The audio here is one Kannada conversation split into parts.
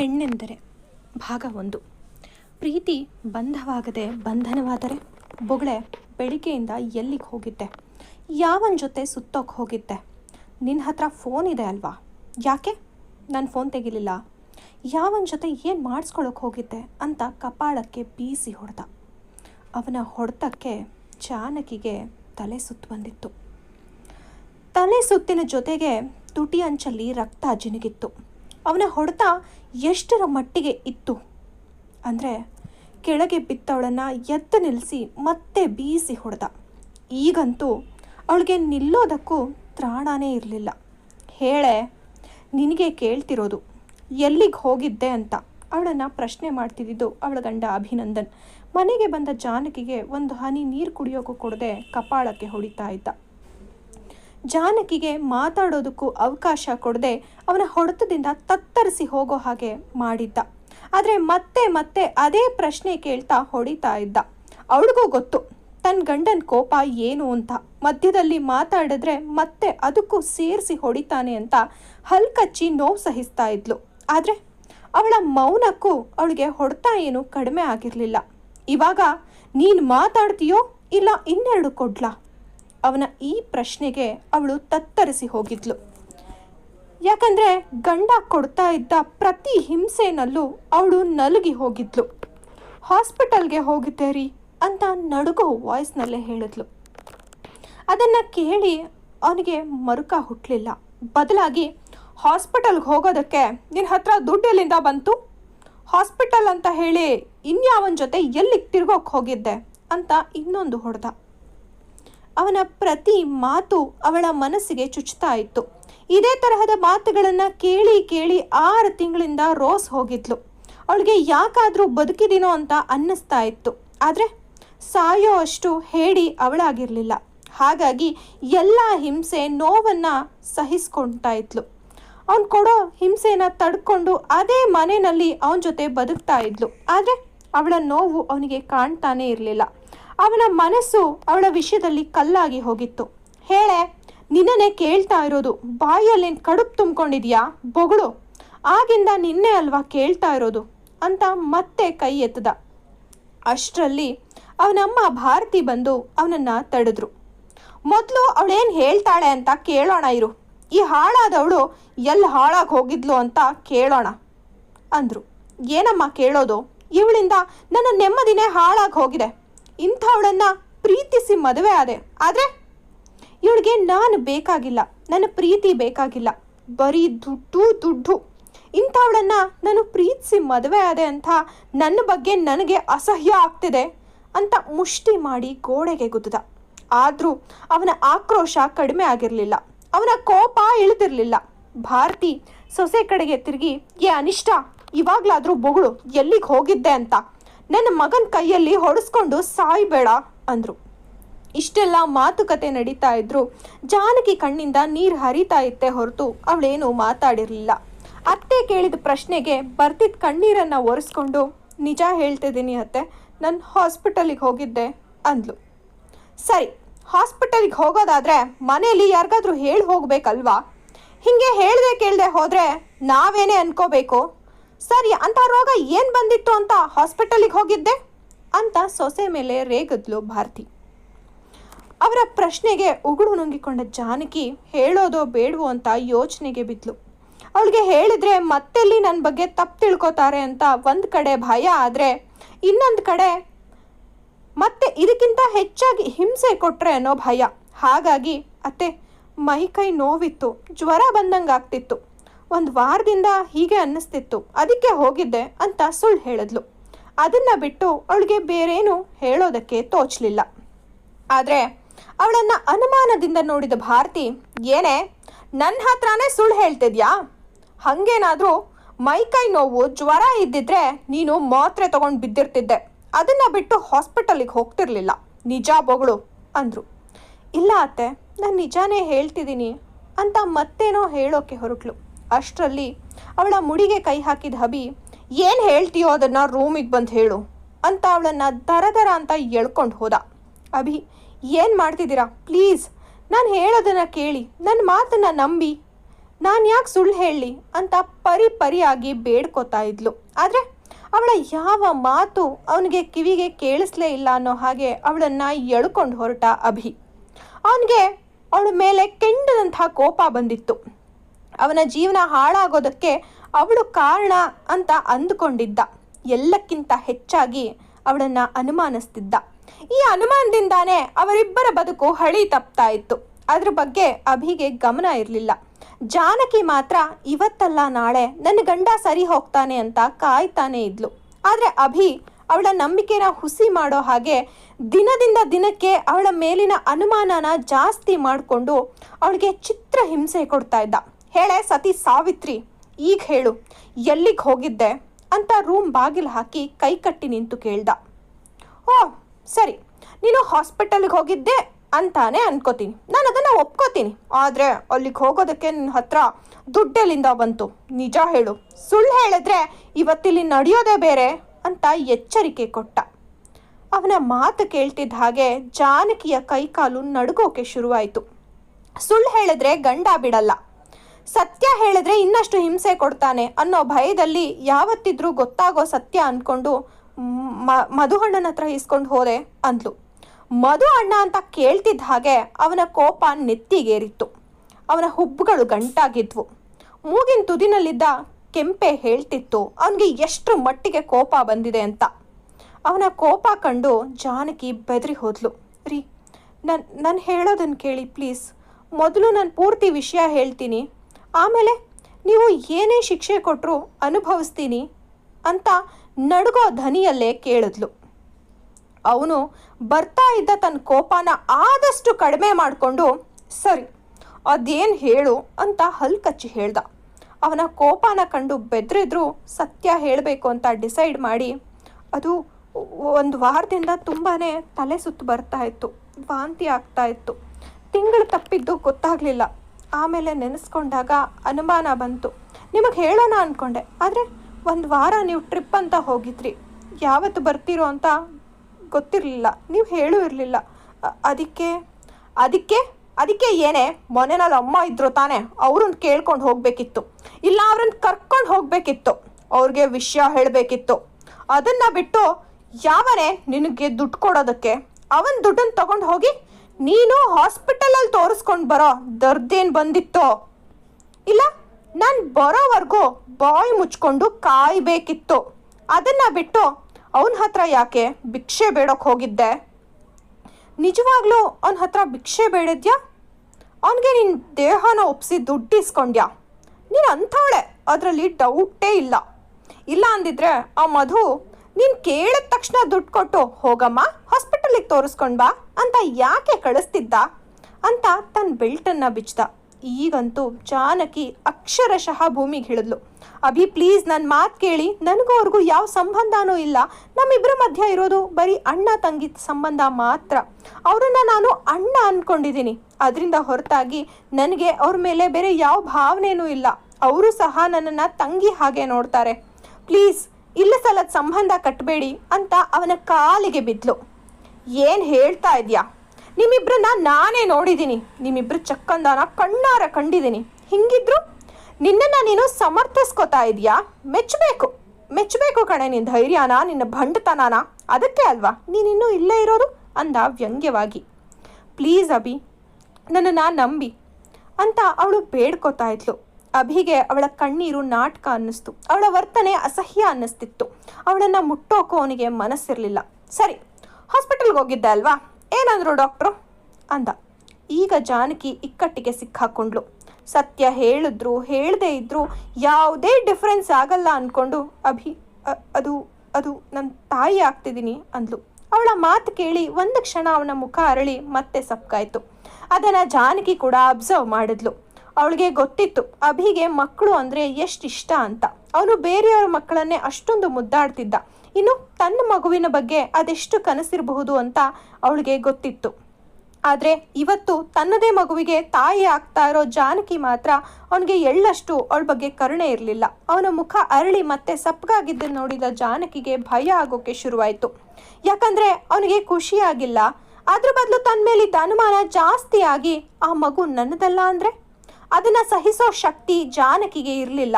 ಹೆಣ್ಣೆಂದರೆ ಭಾಗ ಒಂದು. ಪ್ರೀತಿ ಬಂಧವಾಗದೆ ಬಂಧನವಾದರೆ ಬೊಗಳೆ ಬೆಳಿಗ್ಗೆಯಿಂದ ಎಲ್ಲಿಗೆ ಹೋಗಿದ್ದೆ? ಯಾವನ ಜೊತೆ ಸುತ್ತೋಕೆ ಹೋಗಿದ್ದೆ? ನಿನ್ನ ಹತ್ರ ಫೋನ್ ಇದೆ ಅಲ್ವಾ? ಯಾಕೆ? ನಾನು ಫೋನ್ ತೆಗಿಲಿಲ್ಲ. ಯಾವನ ಜೊತೆ ಏನು ಮಾಡಿಸ್ಕೊಳಕ್ಕೆ ಹೋಗಿದ್ದೆ ಅಂತ ಕಪಾಳಕ್ಕೆ ಬೀಸಿ ಹೊಡೆದ. ಅವನ ಹೊಡೆತಕ್ಕೆ ಚಾನಕಿಗೆ ತಲೆ ಸುತ್ತು ಬಂದಿತ್ತು. ತಲೆ ಸುತ್ತಿನ ಜೊತೆಗೆ ತುಟಿ ಅಂಚಲ್ಲಿ ರಕ್ತ ಜಿನುಗಿತ್ತು. ಅವನ ಹೊಡೆತ ಎಷ್ಟರ ಮಟ್ಟಿಗೆ ಇತ್ತು? ಅಂದರೆ ಕೆಳಗೆ ಬಿತ್ತವಳನ್ನು ಎದ್ದು ನಿಲ್ಲಿಸಿ ಮತ್ತೆ ಬೀಸಿ ಹೊಡೆದ. ಈಗಂತೂ ಅವಳಿಗೆ ನಿಲ್ಲೋದಕ್ಕೂ ತ್ರಾಣನೇ ಇರಲಿಲ್ಲ. ಹೇಳೆ, ನಿನಗೆ ಕೇಳ್ತಿರೋದು, ಎಲ್ಲಿಗೆ ಹೋಗಿದ್ದೆ ಅಂತ? ಅವಳನ್ನು ಪ್ರಶ್ನೆ ಮಾಡ್ತಿದ್ದಿದ್ದು ಅವಳ ಗಂಡ ಅಭಿನಂದನ್. ಮನೆಗೆ ಬಂದ ಜಾನಕಿಗೆ ಒಂದು ಹನಿ ನೀರು ಕುಡಿಯೋಕ್ಕೂ ಕೊಡದೆ ಕಪಾಳಕ್ಕೆ ಹೊಡಿತಾ ಇದ್ದ. ಜಾನಕಿಗೆ ಮಾತಾಡೋದಕ್ಕೂ ಅವಕಾಶ ಕೊಡದೆ ಅವನ ಹೊಡೆತದಿಂದ ತತ್ತರಿಸಿ ಹೋಗೋ ಹಾಗೆ ಮಾಡಿದ್ದ. ಆದರೆ ಮತ್ತೆ ಮತ್ತೆ ಅದೇ ಪ್ರಶ್ನೆ ಕೇಳ್ತಾ ಹೊಡಿತಾ ಇದ್ದ. ಅವಳಿಗೂ ಗೊತ್ತು. ತನ್ನ ಗಂಡನ ಕೋಪ ಏನು ಅಂತ. ಮಧ್ಯದಲ್ಲಿ ಮಾತಾಡಿದ್ರೆ ಮತ್ತೆ ಅದಕ್ಕೂ ಸೇರಿಸಿ ಹೊಡಿತಾನೆ ಅಂತ ಹಲ್ಕಚ್ಚಿ ನೋವು ಸಹಿಸ್ತಾ ಇದ್ಲು. ಆದರೆ ಅವಳ ಮೌನಕ್ಕೂ ಅವಳಿಗೆ ಹೊಡ್ತಾ ಏನು ಕಡಿಮೆ ಆಗಿರಲಿಲ್ಲ. ಇವಾಗ ನೀನು ಮಾತಾಡ್ತೀಯೋ ಇಲ್ಲ ಇನ್ನೆರಡು ಕೊಡ್ಲಾ? ಅವನ ಈ ಪ್ರಶ್ನೆಗೆ ಅವಳು ತತ್ತರಿಸಿ ಹೋಗಿದ್ಲು. ಯಾಕಂದ್ರೆ ಗಂಡ ಕೊಡ್ತಾ ಇದ್ದ ಪ್ರತಿ ಹಿಂಸೆನಲ್ಲೂ ಅವಳು ನಲುಗಿ ಹೋಗಿದ್ಲು. ಹಾಸ್ಪಿಟಲ್ಗೆ ಹೋಗಿದ್ದೆ ರೀ ಅಂತ ನಡುಗೋ ವಾಯ್ಸ್ನಲ್ಲೇ ಹೇಳಿದ್ಲು. ಅದನ್ನು ಕೇಳಿ ಅವನಿಗೆ ಮರುಕ ಹುಟ್ಟಲಿಲ್ಲ ಬದಲಾಗಿ ಹಾಸ್ಪಿಟಲ್ಗೆ ಹೋಗೋದಕ್ಕೆ ನಿನ್ನ ಹತ್ರ ದುಡ್ಡು ಎಲ್ಲಿಂದ ಬಂತು? ಹಾಸ್ಪಿಟಲ್ ಅಂತ ಹೇಳಿ ಇನ್ಯಾವನ ಜೊತೆ ಎಲ್ಲಿಗೆ ತಿರ್ಗೋಕೆ ಹೋಗಿದ್ದೆ? ಅಂತ ಇನ್ನೊಂದು ಹೊಡೆದ. ಅವನ ಪ್ರತಿ ಮಾತು ಅವಳ ಮನಸ್ಸಿಗೆ ಚುಚ್ತಾ ಇತ್ತು. ಇದೇ ತರಹದ ಮಾತುಗಳನ್ನು ಕೇಳಿ ಕೇಳಿ ಆರು ತಿಂಗಳಿಂದ ರೋಸ್ ಹೋಗಿದ್ಲು. ಅವಳಿಗೆ ಯಾಕಾದರೂ ಬದುಕಿದೀನೋ ಅಂತ ಅನ್ನಿಸ್ತಾ ಇತ್ತು. ಆದರೆ ಸಾಯೋ ಅಷ್ಟು ಹೇಳಿ ಅವಳಾಗಿರಲಿಲ್ಲ. ಹಾಗಾಗಿ ಎಲ್ಲ ಹಿಂಸೆ ನೋವನ್ನು ಸಹಿಸ್ಕೊಳ್ತಾ ಇದ್ಲು. ಅವನು ಕೊಡೋ ಹಿಂಸೆನ ತಡ್ಕೊಂಡು ಅದೇ ಮನೆಯಲ್ಲಿ ಅವನ ಜೊತೆ ಬದುಕ್ತಾ ಇದ್ಲು. ಆದರೆ ಅವಳ ನೋವು ಅವನಿಗೆ ಕಾಣ್ತಾನೇ ಇರಲಿಲ್ಲ. ಅವನ ಮನಸ್ಸು ಅವಳ ವಿಷಯದಲ್ಲಿ ಕಲ್ಲಾಗಿ ಹೋಗಿತ್ತು. ಹೇಳೆ ನಿನ್ನನೇ ಕೇಳ್ತಾ ಇರೋದು ಬಾಯಲ್ಲಿ ಕಡುಪು ತುಂಬ್ಕೊಂಡಿದ್ಯಾ? ಬೊಗಳು, ಆಗಿಂದ ನಿನ್ನೆ ಅಲ್ವಾ ಕೇಳ್ತಾ ಇರೋದು? ಅಂತ ಮತ್ತೆ ಕೈ ಎತ್ತದ. ಅಷ್ಟರಲ್ಲಿ ಅವನಮ್ಮ ಭಾರತಿ ಬಂದು ಅವನನ್ನ ತಡೆದ್ರು. ಮೊದಲು ಅವಳೇನು ಹೇಳ್ತಾಳೆ ಅಂತ ಕೇಳೋಣ ಇರು. ಈ ಹಾಳಾದವಳು ಎಲ್ಲಿ ಹಾಳಾಗಿ ಹೋಗಿದ್ಲು ಅಂತ ಕೇಳೋಣ, ಅಂದರು. ಏನಮ್ಮ ಕೇಳೋದು? ಇವಳಿಂದ ನನ್ನ ನೆಮ್ಮದಿನೇ ಹಾಳಾಗಿ ಹೋಗಿದೆ. ಇಂಥವಳನ್ನ ಪ್ರೀತಿಸಿ ಮದುವೆ ಆದೆ. ಆದರೆ ಇವಳಿಗೆ ನಾನು ಬೇಕಾಗಿಲ್ಲ. ನನ್ನ ಪ್ರೀತಿ ಬೇಕಾಗಿಲ್ಲ. ಬರೀ ದುಡ್ಡು ದುಡ್ಡು. ಇಂಥವಳನ್ನ ನಾನು ಪ್ರೀತಿಸಿ ಮದುವೆ ಆದೆ ಅಂತ ನನ್ನ ಬಗ್ಗೆ ನನಗೆ ಅಸಹ್ಯ ಆಗ್ತಿದೆ ಅಂತ ಮುಷ್ಟಿ ಮಾಡಿ ಗೋಡೆಗೆ ಗುದ್ದ ಆದರೂ ಅವನ ಆಕ್ರೋಶ ಕಡಿಮೆ ಆಗಿರಲಿಲ್ಲ. ಅವನ ಕೋಪ ಇಳಿದಿರಲಿಲ್ಲ. ಭಾರತಿ ಸೊಸೆ ಕಡೆಗೆ ತಿರುಗಿ, ಏ ಅನಿಷ್ಟ, ಇವಾಗ್ಲಾದ್ರೂ ಬೊಗಳು, ಎಲ್ಲಿಗೆ ಹೋಗಿದ್ದೆ? ಅಂತ ನನ್ನ ಮಗನ ಕೈಯಲ್ಲಿ ಹೊಡೆಸ್ಕೊಂಡು ಸಾಯ್ಬೇಡ ಅಂದರು. ಇಷ್ಟೆಲ್ಲ ಮಾತುಕತೆ ನಡೀತಾ ಇದ್ರು. ಜಾನಕಿ ಕಣ್ಣಿಂದ ನೀರು ಹರಿತಾ ಇತ್ತೆ ಹೊರತು ಅವಳೇನು ಮಾತಾಡಿರಲಿಲ್ಲ. ಅತ್ತೆ ಕೇಳಿದ ಪ್ರಶ್ನೆಗೆ ಬರ್ತಿದ್ದ ಕಣ್ಣೀರನ್ನು ಒರೆಸ್ಕೊಂಡು, ನಿಜ ಹೇಳ್ತಿದ್ದೀನಿ ಅತ್ತೆ, ನಾನು ಹಾಸ್ಪಿಟಲಿಗೆ ಹೋಗಿದ್ದೆ, ಅಂದ್ಲು. ಸರಿ, ಹಾಸ್ಪಿಟಲಿಗೆ ಹೋಗೋದಾದ್ರೆ ಮನೇಲಿ ಯಾರಿಗಾದ್ರೂ ಹೇಳಿ ಹೋಗಬೇಕಲ್ವಾ? ಹಿಂಗೆ ಹೇಳ್ದೆ ಕೇಳ್ದೆ ಹೋದರೆ ನಾವೇನೇ ಅನ್ಕೋಬೇಕು? ಸರಿ ಅಂತ ರೋಗ ಏನು ಬಂದಿತ್ತು ಅಂತ ಹಾಸ್ಪಿಟಲಿಗೆ ಹೋಗಿದ್ದೆ? ಅಂತ ಸೊಸೆ ಮೇಲೆ ರೇಗದ್ಲು ಭಾರತಿ. ಅವರ ಪ್ರಶ್ನೆಗೆ ಉಗುಳು ನುಂಗಿಕೊಂಡ ಜಾನಕಿ ಹೇಳೋದೋ ಬೇಡವೋ ಅಂತ ಯೋಚನೆಗೆ ಬಿದ್ಲು. ಅವಳಿಗೆ ಹೇಳಿದ್ರೆ ಮತ್ತೆಲ್ಲಿ ನನ್ನ ಬಗ್ಗೆ ತಪ್ಪು ತಿಳ್ಕೊತಾರೆ ಅಂತ ಒಂದು ಕಡೆ ಭಯ ಆದರೆ ಇನ್ನೊಂದು ಕಡೆ ಮತ್ತೆ ಇದಕ್ಕಿಂತ ಹೆಚ್ಚಾಗಿ ಹಿಂಸೆ ಕೊಟ್ರೆ ಅನ್ನೋ ಭಯ. ಹಾಗಾಗಿ ಅತ್ತೆ, ಮೈ ಕೈ ನೋವಿತ್ತು, ಜ್ವರ ಬಂದಂಗೆ ಆಗ್ತಿತ್ತು ಒಂದು ವಾರದಿಂದ ಹೀಗೆ ಅನ್ನಿಸ್ತಿತ್ತು. ಅದಕ್ಕೆ ಹೋಗಿದ್ದೆ ಅಂತ ಸುಳ್ಳು ಹೇಳಿದ್ಲು. ಅದನ್ನು ಬಿಟ್ಟು ಅವಳಿಗೆ ಬೇರೇನು ಹೇಳೋದಕ್ಕೆ ತೋಚಲಿಲ್ಲ. ಆದರೆ ಅವಳನ್ನು ಅನುಮಾನದಿಂದ ನೋಡಿದ ಭಾರತಿ, ಏನೇ ನನ್ನ ಹತ್ರನೇ ಸುಳ್ಳು ಹೇಳ್ತಿದ್ಯಾ? ಹಾಗೇನಾದರೂ ಮೈಕೈ ನೋವು ಜ್ವರ ಇದ್ದಿದ್ರೆ ನೀನು ಮಾತ್ರೆ ತಗೊಂಡು ಬಿದ್ದಿರ್ತಿದ್ದೆ. ಅದನ್ನು ಬಿಟ್ಟು ಹಾಸ್ಪಿಟಲಿಗೆ ಹೋಗ್ತಿರ್ಲಿಲ್ಲ. ನಿಜ ಬೊಗಳು, ಅಂದರು. ಇಲ್ಲ ಅತ್ತೆ, ನಾನು ನಿಜಾನೇ ಹೇಳ್ತಿದ್ದೀನಿ ಅಂತ ಮತ್ತೇನೋ ಹೇಳೋಕೆ ಹೊರಟ್ಲು. ಅಷ್ಟರಲ್ಲಿ ಅವಳ ಮುಡಿಗೆ ಕೈ ಹಾಕಿದ ಹಬಿ, ಏನು ಹೇಳ್ತೀಯೋ ಅದನ್ನು ರೂಮಿಗೆ ಬಂದು ಹೇಳು ಅಂತ ಅವಳನ್ನು ದರ ದರ ಅಂತ ಎಳ್ಕೊಂಡು ಹೋದ. ಅಭಿ ಏನು ಮಾಡ್ತಿದ್ದೀರಾ? ಪ್ಲೀಸ್, ನಾನು ಹೇಳೋದನ್ನು ಕೇಳಿ ನನ್ನ ಮಾತನ್ನು ನಂಬಿ, ನಾನು ಯಾಕೆ ಸುಳ್ಳು ಹೇಳಲಿ ಅಂತ ಪರಿ ಪರಿಯಾಗಿ ಬೇಡ್ಕೋತಾ ಇದ್ಲು. ಆದರೆ ಅವಳ ಯಾವ ಮಾತು ಅವನಿಗೆ ಕಿವಿಗೆ ಕೇಳಿಸ್ಲೇ ಇಲ್ಲ ಅನ್ನೋ ಹಾಗೆ ಅವಳನ್ನು ಎಳ್ಕೊಂಡು ಹೊರಟ ಅಭಿ ಅವನಿಗೆ ಅವಳ ಮೇಲೆ ಕೆಂಡದಂಥ ಕೋಪ ಬಂದಿತ್ತು. ಅವನ ಜೀವನ ಹಾಳಾಗೋದಕ್ಕೆ ಅವಳು ಕಾರಣ ಅಂತ ಅಂದುಕೊಂಡಿದ್ದ. ಎಲ್ಲಕ್ಕಿಂತ ಹೆಚ್ಚಾಗಿ ಅವಳನ್ನು ಅನುಮಾನಿಸ್ತಿದ್ದ. ಈ ಅನುಮಾನದಿಂದಾನೇ ಅವರಿಬ್ಬರ ಬದುಕು ಹಳಿ ತಪ್ತಾ ಇತ್ತು. ಅದ್ರ ಬಗ್ಗೆ ಅಭಿಗೆ ಗಮನ ಇರಲಿಲ್ಲ. ಜಾನಕಿ ಮಾತ್ರ, ಇವತ್ತಲ್ಲ ನಾಳೆ, ನನ್ನ ಗಂಡ ಸರಿ ಹೋಗ್ತಾನೆ ಅಂತ ಕಾಯ್ತಾನೆ ಇದ್ಲು. ಆದರೆ ಅಭಿ ಅವಳ ನಂಬಿಕೆನ ಹುಸಿ ಮಾಡೋ ಹಾಗೆ ದಿನದಿಂದ ದಿನಕ್ಕೆ ಅವಳ ಮೇಲಿನ ಅನುಮಾನನ ಜಾಸ್ತಿ ಮಾಡಿಕೊಂಡು ಅವಳಿಗೆ ಚಿತ್ರ ಹಿಂಸೆ ಕೊಡ್ತಾ ಇದ್ದ. ಹೇಳೆ ಸತಿ ಸಾವಿತ್ರಿ, ಈಗ ಹೇಳು, ಎಲ್ಲಿಗೆ ಹೋಗಿದ್ದೆ ಅಂತ ರೂಮ್ ಬಾಗಿಲು ಹಾಕಿ ಕೈ ಕಟ್ಟಿ ನಿಂತು ಕೇಳ್ದ. ಓ, ಸರಿ, ನೀನು ಹಾಸ್ಪಿಟಲ್ಗೆ ಹೋಗಿದ್ದೆ ಅಂತಾನೆ ಅನ್ಕೋತೀನಿ. ನಾನು ಅದನ್ನು ಒಪ್ಕೋತೀನಿ, ಆದರೆ ಅಲ್ಲಿಗೆ ಹೋಗೋದಕ್ಕೆ ನಿನ್ನ ಹತ್ರ ದುಡ್ಡೆಲ್ಲಿಂದ ಬಂತು. ನಿಜ ಹೇಳು, ಸುಳ್ಳು ಹೇಳಿದ್ರೆ ಇವತ್ತಿಲ್ಲಿ ನಡೆಯೋದೇ ಬೇರೆ ಅಂತ ಎಚ್ಚರಿಕೆ ಕೊಟ್ಟ. ಅವನ ಮಾತು ಕೇಳ್ತಿದ್ದ ಹಾಗೆ ಜಾನಕಿಯ ಕೈಕಾಲು ನಡುಗೋಕೆ ಶುರುವಾಯಿತು. ಸುಳ್ಳು ಹೇಳಿದ್ರೆ ಗಂಡ ಬಿಡಲ್ಲ. ಸತ್ಯ ಹೇಳಿದ್ರೆ ಇನ್ನಷ್ಟು ಹಿಂಸೆ ಕೊಡ್ತಾನೆ ಅನ್ನೋ ಭಯದಲ್ಲಿ ಯಾವತ್ತಿದ್ರೂ ಗೊತ್ತಾಗೋ ಸತ್ಯ ಅಂದ್ಕೊಂಡು ಮಧುಹಣ್ಣನ ಹತ್ರ ಇಸ್ಕೊಂಡು ಹೋದೆ ಅಂದ್ಲು. ಮಧು ಅಣ್ಣ ಅಂತ ಕೇಳ್ತಿದ್ದ ಹಾಗೆ ಅವನ ಕೋಪ ನೆತ್ತಿಗೇರಿತ್ತು. ಅವನ ಹುಬ್ಬುಗಳು ಗಂಟಾಗಿದ್ವು. ಮೂಗಿನ ತುದಿನಲ್ಲಿದ್ದ ಕೆಂಪೆ ಹೇಳ್ತಿತ್ತು, ಅವನಿಗೆ ಎಷ್ಟು ಮಟ್ಟಿಗೆ ಕೋಪ ಬಂದಿದೆ ಅಂತ. ಅವನ ಕೋಪ ಕಂಡು ಜಾನಕಿ ಬೆದರಿ ಹೋದ್ಲು. ರೀ, ನನ್, ನಾನು ಹೇಳೋದನ್ನು ಕೇಳಿ ಪ್ಲೀಸ್. ಮೊದಲು ನಾನು ಪೂರ್ತಿ ವಿಷಯ ಹೇಳ್ತೀನಿ. ಆಮೇಲೆ ನೀವು ಏನೇ ಶಿಕ್ಷೆ ಕೊಟ್ಟರು ಅನುಭವಿಸ್ತೀನಿ ಅಂತ ನಡುಗೋ ಧನಿಯಲ್ಲೇ ಕೇಳಿದ್ಲು. ಅವನು ಬರ್ತಾ ಇದ್ದ ತನ್ನ ಕೋಪನ ಆದಷ್ಟು ಕಡಿಮೆ ಮಾಡಿಕೊಂಡು, ಸರಿ, ಅದೇನು ಹೇಳು ಅಂತ ಹಲ್ಕಚ್ಚಿ ಹೇಳ್ದ. ಅವನ ಕೋಪನ ಕಂಡು ಬೆದ್ರಿದ್ರು ಸತ್ಯ ಹೇಳಬೇಕು ಅಂತ ಡಿಸೈಡ್ ಮಾಡಿ, ಅದು ಒಂದು ವಾರದಿಂದ ತುಂಬಾ ತಲೆ ಸುತ್ತು ಬರ್ತಾ ಇತ್ತು, ವಾಂತಿ ಆಗ್ತಾ ಇತ್ತು. ತಿಂಗಳು ತಪ್ಪಿದ್ದು ಗೊತ್ತಾಗಲಿಲ್ಲ. ಆಮೇಲೆ ನೆನೆಸ್ಕೊಂಡಾಗ ಅನುಮಾನ ಬಂತು. ನಿಮಗೆ ಹೇಳೋಣ ಅಂದ್ಕೊಂಡೆ ಆದರೆ ಒಂದು ವಾರ ನೀವು ಟ್ರಿಪ್ ಅಂತ ಹೋಗಿದ್ರಿ. ಯಾವತ್ತು ಬರ್ತೀರೋ ಅಂತ ಗೊತ್ತಿರಲಿಲ್ಲ, ನೀವು ಹೇಳೂ ಇರಲಿಲ್ಲ. ಅದಕ್ಕೆ ಅದಕ್ಕೆ ಅದಕ್ಕೆ ಏನೇ ಮೊನ್ನೆನಲ್ಲಿ ಅಮ್ಮ ಇದ್ರು ತಾನೇ ಅವ್ರನ್ನ ಕೇಳ್ಕೊಂಡು ಹೋಗಬೇಕಿತ್ತು. ಇಲ್ಲ ಅವ್ರನ್ನ ಕರ್ಕೊಂಡು ಹೋಗಬೇಕಿತ್ತು, ಅವ್ರಿಗೆ ವಿಷಯ ಹೇಳಬೇಕಿತ್ತು. ಅದನ್ನು ಬಿಟ್ಟು ಯಾವನೇ ನಿನಗೆ ದುಡ್ಡು ಕೊಡೋದಕ್ಕೆ, ಅವನ ದುಡ್ಡನ್ನು ತಗೊಂಡು ಹೋಗಿ ನೀನು ಹಾಸ್ಪಿಟಲಲ್ಲಿ ತೋರಿಸ್ಕೊಂಡು ಬರೋ ದರ್ದೇನು ಬಂದಿತ್ತೋ? ಇಲ್ಲ, ನಾನು ಬರೋವರೆಗೂ ಬಾಯಿ ಮುಚ್ಕೊಂಡು ಕಾಯಬೇಕಿತ್ತು. ಅದನ್ನು ಬಿಟ್ಟು ಅವನ ಹತ್ರ ಯಾಕೆ ಭಿಕ್ಷೆ ಬೇಡೋಕೆ ಹೋಗಿದ್ದೆ? ನಿಜವಾಗ್ಲೂ ಅವನ ಹತ್ರ ಭಿಕ್ಷೆ ಬೇಡಿದ್ಯಾ? ಅವನಿಗೆ ನಿನ್ನ ದೇಹನ ಒಪ್ಪಿಸಿ ದುಡ್ಡು ಇಸ್ಕೊಂಡ್ಯಾ ನೀನು ಅಂಥವಳೆ ಅದರಲ್ಲಿ ಡೌಟೇ ಇಲ್ಲ. ಇಲ್ಲ ಅಂದಿದ್ರೆ ಆ ಮಧು ನೀನು ಕೇಳಿದ ತಕ್ಷಣ ದುಡ್ಡು ಕೊಟ್ಟು ಹೋಗಮ್ಮ ಹಾಸ್ಪಿಟಲಿಗೆ ತೋರಿಸ್ಕೊಂಡ್ ಬಾ ಅಂತ ಯಾಕೆ ಕಳಿಸ್ತಿದ್ದ ಅಂತ ತನ್ನ ಬೆಲ್ಟನ್ನು ಬಿಚ್ಚಿದ. ಈಗಂತೂ ಜಾನಕಿ ಅಕ್ಷರಶಃ ಭೂಮಿಗೆ ಹಿಡಿದ್ಲು ಅಭಿ ಪ್ಲೀಸ್ ನನ್ನ ಮಾತು ಕೇಳಿ, ನನಗೂ ಅವ್ರಿಗೂ ಯಾವ ಸಂಬಂಧನೂ ಇಲ್ಲ. ನಮ್ಮಿಬ್ಬರ ಮಧ್ಯ ಇರೋದು ಬರೀ ಅಣ್ಣ ತಂಗಿ ಸಂಬಂಧ ಮಾತ್ರ. ಅವರನ್ನು ನಾನು ಅಣ್ಣ ಅಂದ್ಕೊಂಡಿದ್ದೀನಿ ಅದರಿಂದ ಹೊರತಾಗಿ ನನಗೆ ಅವ್ರ ಮೇಲೆ ಬೇರೆ ಯಾವ ಭಾವನೆನೂ ಇಲ್ಲ. ಅವರು ಸಹ ನನ್ನನ್ನು ತಂಗಿ ಹಾಗೆ ನೋಡ್ತಾರೆ. ಪ್ಲೀಸ್ ಇಲ್ಲ ಸಲದ ಸಂಬಂಧ ಕಟ್ಟಬೇಡಿ ಅಂತ ಅವನ ಕಾಲಿಗೆ ಬಿದ್ಲು. ಏನು ಹೇಳ್ತಾ ಇದೆಯಾ? ನಿಮ್ಮಿಬ್ಬರನ್ನ ನಾನೇ ನೋಡಿದ್ದೀನಿ ನಿಮ್ಮಿಬ್ರು ಚಕ್ಕಂದನ ಕಣ್ಣಾರ ಕಂಡಿದ್ದೀನಿ ಹಿಂಗಿದ್ರು? ನಿನ್ನನ್ನು ನೀನು ಸಮರ್ಥಿಸ್ಕೋತಾ ಇದೆಯಾ? ಮೆಚ್ಚಬೇಕು ಮೆಚ್ಚಬೇಕು ಕಣೆ ನಿನ್ನ ಧೈರ್ಯನ, ನಿನ್ನ ಭಂಡತನಾನ. ಅದಕ್ಕೆ ಅಲ್ವಾ? ನೀನಿನ್ನೂ ಇಲ್ಲೇ ಇರೋದು? ಅಂದ ವ್ಯಂಗ್ಯವಾಗಿ. ಪ್ಲೀಸ್ ಅಭಿ, ನನ್ನನ್ನು ನಂಬಿ ಅಂತ ಅವಳು ಬೇಡ್ಕೋತಾ ಇದ್ಲು. ಅಭಿಗೆ ಅವಳ ಕಣ್ಣೀರು ನಾಟಕ ಅನ್ನಿಸ್ತು. ಅವಳ ವರ್ತನೆ ಅಸಹ್ಯ ಅನ್ನಿಸ್ತಿತ್ತು. ಅವಳನ್ನು ಮುಟ್ಟೋಕೋ ಅವನಿಗೆ ಮನಸ್ಸಿರಲಿಲ್ಲ. ಸರಿ ಹಾಸ್ಪಿಟಲ್ಗೆ ಹೋಗಿದ್ದೆ ಅಲ್ವಾ? ಏನಂದ್ರು ಡಾಕ್ಟ್ರು ಅಂದ. ಈಗ ಜಾನಕಿ ಇಕ್ಕಟ್ಟಿಗೆ ಸಿಕ್ಕಾಕೊಂಡ್ಲು ಸತ್ಯ ಹೇಳಿದ್ರು, ಹೇಳದೇ ಇದ್ರು, ಯಾವುದೇ ಡಿಫ್ರೆನ್ಸ್ ಆಗಲ್ಲ ಅಂದ್ಕೊಂಡು ಅಭಿ ಅದು ಅದು ನನ್ನ ತಾಯಿ ಆಗ್ತಿದ್ದೀನಿ ಅಂದ್ಲು. ಅವಳ ಮಾತು ಕೇಳಿ ಒಂದು ಕ್ಷಣ ಅವನ ಮುಖ ಅರಳಿ ಮತ್ತೆ ಸಪ್ಕಾಯ್ತು. ಅದನ್ನು ಜಾನಕಿ ಕೂಡ ಅಬ್ಸರ್ವ್ ಮಾಡಿದ್ಲು. ಅವಳಿಗೆ ಗೊತ್ತಿತ್ತು, ಅಭಿಗೆ ಮಕ್ಕಳು ಅಂದರೆ ಎಷ್ಟು ಇಷ್ಟ ಅಂತ. ಅವನು ಬೇರೆಯವರ ಮಕ್ಕಳನ್ನೇ ಅಷ್ಟೊಂದು ಮುದ್ದಾಡ್ತಿದ್ದ. ಇನ್ನು ತನ್ನ ಮಗುವಿನ ಬಗ್ಗೆ ಅದೆಷ್ಟು ಕನಸಿರಬಹುದು ಅಂತ ಅವಳಿಗೆ ಗೊತ್ತಿತ್ತು. ಆದರೆ ಇವತ್ತು ತನ್ನದೇ ಮಗುವಿಗೆ ತಾಯಿ ಆಗ್ತಾ ಇರೋ ಜಾನಕಿ ಮಾತ್ರ ಅವನಿಗೆ ಎಳ್ಳಷ್ಟು ಅವಳ ಬಗ್ಗೆ ಕರುಣೆ ಇರಲಿಲ್ಲ. ಅವನ ಮುಖ ಅರಳಿ ಮತ್ತೆ ಸಪ್ಪಗಾಗಿದ್ದು ನೋಡಿದ ಜಾನಕಿಗೆ ಭಯ ಆಗೋಕೆ ಶುರುವಾಯಿತು. ಯಾಕಂದ್ರೆ ಅವನಿಗೆ ಖುಷಿಯಾಗಿಲ್ಲ. ಅದ್ರ ಬದಲು ತನ್ನ ಮೇಲಿದ್ದ ಅನುಮಾನ ಜಾಸ್ತಿ ಆಗಿ ಆ ಮಗು ನನ್ನದಲ್ಲ ಅಂದ್ರೆ? ಅದನ್ನು ಸಹಿಸೋ ಶಕ್ತಿ ಜಾನಕಿಗೆ ಇರಲಿಲ್ಲ.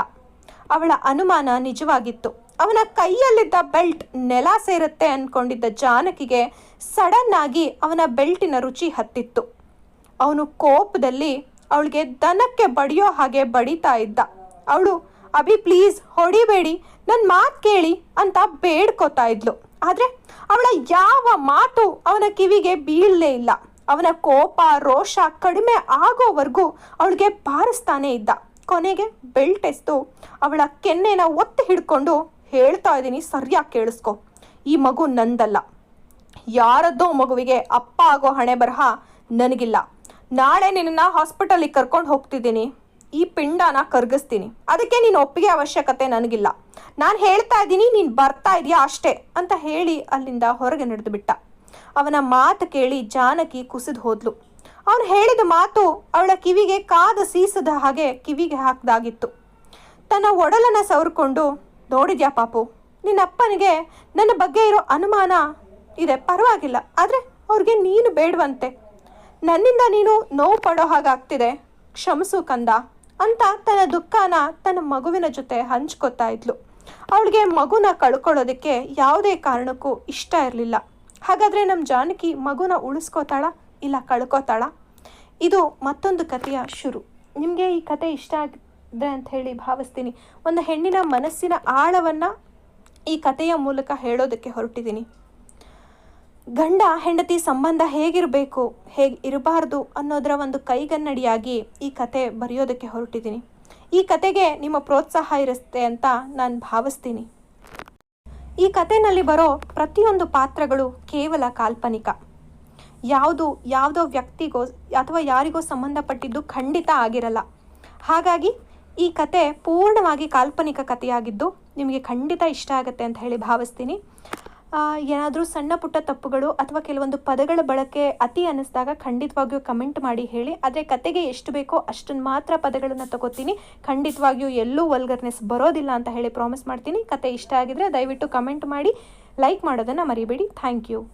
ಅವಳ ಅನುಮಾನ ನಿಜವಾಗಿತ್ತು. ಅವನ ಕೈಯಲ್ಲಿದ್ದ ಬೆಲ್ಟ್ ನೆಲ ಸೇರುತ್ತೆ ಅನ್ಕೊಂಡಿದ್ದ ಜಾನಕಿಗೆ ಸಡನ್ ಆಗಿ ಅವನ ಬೆಲ್ಟಿನ ರುಚಿ ಹತ್ತಿತ್ತು. ಅವನು ಕೋಪದಲ್ಲಿ ಅವಳಿಗೆ ದನಕ್ಕೆ ಬಡಿಯೋ ಹಾಗೆ ಬಡಿತಾ ಇದ್ದ. ಅವಳು, ಅಭಿ ಪ್ಲೀಸ್ ಹೊಡಿಬೇಡಿ. ನನ್ನ ಮಾತು ಕೇಳಿ ಅಂತ ಬೇಡ್ಕೋತಾ ಇದ್ಲು. ಆದರೆ ಅವಳ ಯಾವ ಮಾತು ಅವನ ಕಿವಿಗೆ ಬೀಳಲೇ ಇಲ್ಲ. ಅವನ ಕೋಪ, ರೋಷ ಕಡಿಮೆ ಆಗೋವರೆಗೂ ಅವಳಿಗೆ ಬಾರಿಸ್ತಾನೆ ಇದ್ದ. ಕೊನೆಗೆ ಬೆಲ್ಟ್ ಎಸ್ತು. ಅವಳ ಕೆನ್ನೆನ ಒತ್ತಿ ಹಿಡ್ಕೊಂಡು, ಹೇಳ್ತಾ ಇದ್ದೀನಿ, ಸರಿಯಾಗಿ ಕೇಳಿಸ್ಕೊ. ಈ ಮಗು ನಂದಲ್ಲ. ಯಾರದ್ದೋ ಮಗುವಿಗೆ ಅಪ್ಪ ಆಗೋ ಹಣೆ ಬರಹ ನನಗಿಲ್ಲ. ನಾಳೆ ನಿನ್ನ ಹಾಸ್ಪಿಟಲಿಗೆ ಕರ್ಕೊಂಡು ಹೋಗ್ತಿದ್ದೀನಿ. ಈ ಪಿಂಡನ ಕರ್ಗಿಸ್ತೀನಿ. ಅದಕ್ಕೆ ನೀನು ಒಪ್ಪಿಗೆ ಅವಶ್ಯಕತೆ ನನಗಿಲ್ಲ. ನಾನು ಹೇಳ್ತಾ ಇದ್ದೀನಿ, ನೀನು ಬರ್ತಾ ಇದೆಯಾ ಅಷ್ಟೇ, ಅಂತ ಹೇಳಿ ಅಲ್ಲಿಂದ ಹೊರಗೆ ನಡೆದು ಬಿಟ್ಟ. ಅವನ ಮಾತು ಕೇಳಿ ಜಾನಕಿ ಕುಸಿದು ಹೋದ್ಲು. ಅವನು ಹೇಳಿದ ಮಾತು ಅವಳ ಕಿವಿಗೆ ಕಾದ ಸೀಸದ ಹಾಗೆ ಕಿವಿಗೆ ಹಾಕ್ದಾಗಿತ್ತು. ತನ್ನ ಒಡಲನ ಸವರ್ಕೊಂಡು, ನೋಡಿದ್ಯಾ ಪಾಪು ನಿನ್ನ ಅಪ್ಪನಿಗೆ ನನ್ನ ಬಗ್ಗೆ ಇರೋ ಅನುಮಾನ ಇದೆ, ಪರವಾಗಿಲ್ಲ, ಆದರೆ ಅವ್ರಿಗೆ ನೀನು ಬೇಡವಂತೆ. ನನ್ನಿಂದ ನೀನು ನೋವು ಪಡೋ ಹಾಗಾಗ್ತಿದೆ, ಕ್ಷಮಿಸು ಕಂದ ಅಂತ ತನ್ನ ದುಃಖನ ತನ್ನ ಮಗುವಿನ ಜೊತೆ ಹಂಚ್ಕೋತಾ ಇದ್ಲು. ಅವಳಿಗೆ ಮಗುನ ಕಳ್ಕೊಳ್ಳೋದಕ್ಕೆ ಯಾವುದೇ ಕಾರಣಕ್ಕೂ ಇಷ್ಟ ಇರಲಿಲ್ಲ. ಹಾಗಾದರೆ ನಮ್ಮ ಜಾನಕಿ ಮಗುನ ಉಳಿಸ್ಕೋತಾಳ ಇಲ್ಲ ಕಳ್ಕೋತಾಳ? ಇದು ಮತ್ತೊಂದು ಕಥೆಯ ಶುರು. ನಿಮಗೆ ಈ ಕತೆ ಇಷ್ಟ ಆಗಿದೆ ಅಂತ ಹೇಳಿ ಭಾವಿಸ್ತೀನಿ. ಒಂದು ಹೆಣ್ಣಿನ ಮನಸ್ಸಿನ ಆಳವನ್ನು ಈ ಕಥೆಯ ಮೂಲಕ ಹೇಳೋದಕ್ಕೆ ಹೊರಟಿದ್ದೀನಿ. ಗಂಡ ಹೆಂಡತಿ ಸಂಬಂಧ ಹೇಗಿರಬೇಕು, ಹೇಗೆ ಇರಬಾರ್ದು ಅನ್ನೋದರ ಒಂದು ಕೈಗನ್ನಡಿಯಾಗಿ ಈ ಕತೆ ಬರೆಯೋದಕ್ಕೆ ಹೊರಟಿದ್ದೀನಿ. ಈ ಕತೆಗೆ ನಿಮ್ಮ ಪ್ರೋತ್ಸಾಹ ಇರುತ್ತೆ ಅಂತ ನಾನು ಭಾವಿಸ್ತೀನಿ. ಈ ಕಥೆನಲ್ಲಿ ಬರೋ ಪ್ರತಿಯೊಂದು ಪಾತ್ರಗಳು ಕೇವಲ ಕಾಲ್ಪನಿಕ. ಯಾವುದು, ಯಾವುದೋ ವ್ಯಕ್ತಿಗೋ ಅಥವಾ ಯಾರಿಗೋ ಸಂಬಂಧಪಟ್ಟಿದ್ದು ಖಂಡಿತ ಆಗಿರಲ್ಲ. ಹಾಗಾಗಿ ಈ ಕತೆ ಪೂರ್ಣವಾಗಿ ಕಾಲ್ಪನಿಕ ಕಥೆಯಾಗಿದ್ದು ನಿಮಗೆ ಖಂಡಿತ ಇಷ್ಟ ಆಗುತ್ತೆ ಅಂತ ಹೇಳಿ ಭಾವಿಸ್ತೀನಿ. ಏನಾದರೂ ಸಣ್ಣ ಪುಟ್ಟ ತಪ್ಪುಗಳು ಅಥವಾ ಕೆಲವೊಂದು ಪದಗಳ ಬಳಕೆ ಅತಿ ಅನ್ನಿಸಿದಾಗ ಖಂಡಿತವಾಗಿಯೂ ಕಮೆಂಟ್ ಮಾಡಿ ಹೇಳಿ. ಆದರೆ ಕತೆಗೆ ಎಷ್ಟು ಬೇಕೋ ಅಷ್ಟನ್ನು ಮಾತ್ರ ಪದಗಳನ್ನು ತಗೋತೀನಿ. ಖಂಡಿತವಾಗಿಯೂ ಎಲ್ಲೂ ವಲ್ಗರ್ನೆಸ್ ಬರೋದಿಲ್ಲ ಅಂತ ಹೇಳಿ ಪ್ರಾಮಿಸ್ ಮಾಡ್ತೀನಿ. ಕತೆ ಇಷ್ಟ ಆಗಿದ್ರೆ ದಯವಿಟ್ಟು ಕಮೆಂಟ್ ಮಾಡಿ, ಲೈಕ್ ಮಾಡೋದನ್ನು ಮರಿಬೇಡಿ. Thank you